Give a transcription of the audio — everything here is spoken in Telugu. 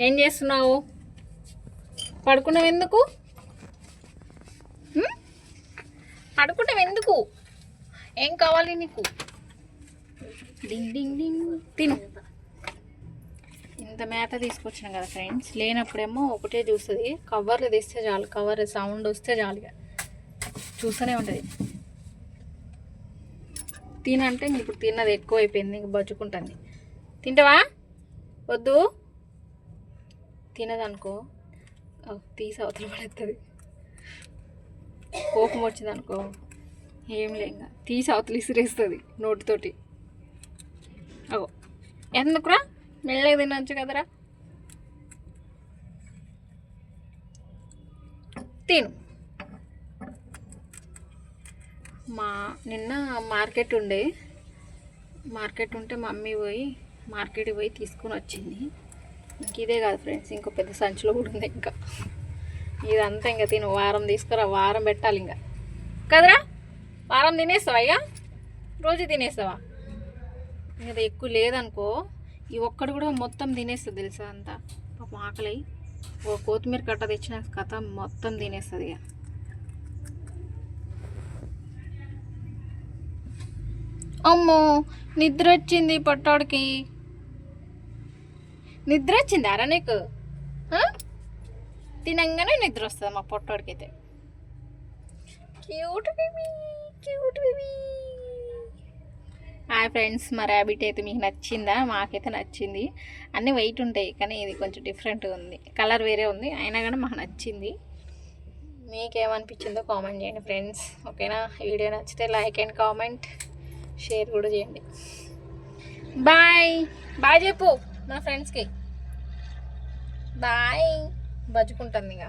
ఏం చేస్తున్నావు? పడుకున్నావు ఎందుకు? పడుకున్నావు ఎందుకు? ఏం కావాలి నీకు? డింగ్ డింగ్ డింగ్. తిను. ఇంత మేత తీసుకొచ్చిన కదా ఫ్రెండ్స్ లేనప్పుడేమో ఒకటే చూస్తుంది. కవర్లు తెస్తే చాలు. కవర్ సౌండ్ వస్తే చాలు ఇక. చూస్తూనే ఉంటుంది. తినంటే ఇంక ఇప్పుడు తిన్నది ఎక్కువ అయిపోయింది ఇంక బజ్జుకుంటుంది తింటావా? వద్దు. తినదనుకో తీసి అవతల పడేస్తుంది కోపం వచ్చింది అనుకో ఏం లేక తీసి అవతల ఇసిరేస్తుంది నోటితోటి. అగో. ఎందుకురా? మెల్లగా తినొచ్చు కదరా? తిను. మా నిన్న మార్కెట్ ఉండే. మార్కెట్ ఉంటే మమ్మీ పోయి మార్కెట్కి పోయి తీసుకొని వచ్చింది. ఇదే కాదు ఫ్రెండ్స్ ఇంకో పెద్ద సంచిలో కూడా ఉంది ఇంకా. ఇదంతా ఇంకా తిను వారం తీసుకురా వారం పెట్టాలి ఇంకా. కదరా? వారం తినేస్తావా ఇక? రోజు తినేస్తావా? ఇంకా ఎక్కువ లేదనుకో ఈ ఒక్కడు కూడా మొత్తం తినేస్తుంది తెలుసా అంతా? పాపం ఆకలి. ఓ కొత్తిమీర కట్ట తెచ్చిన కథ మొత్తం తినేస్తుంది ఇక. అమ్మో నిద్ర వచ్చింది పట్టాడికి. నిద్ర వచ్చింది అరా నీకు? తినంగానే నిద్ర వస్తుంది మా పొట్టోడికి అయితే cute baby cute baby. Hi friends మా ర్యాబిట్ అయితే మీకు నచ్చిందా? మాకైతే నచ్చింది. అన్నీ వెయిట్ ఉంటాయి కానీ ఇది కొంచెం డిఫరెంట్గా ఉంది. కలర్ వేరే ఉంది అయినా కానీ మాకు నచ్చింది. మీకేమనిపించిందో కామెంట్ చేయండి ఫ్రెండ్స్. ఓకేనా? వీడియో నచ్చితే లైక్ అండ్ కామెంట్ షేర్ కూడా చేయండి. బాయ్. బాయ్ చెప్పు. మన ఫ్రెండ్స్కి బాయ్ బజ్జుకుంటుంది ఇక.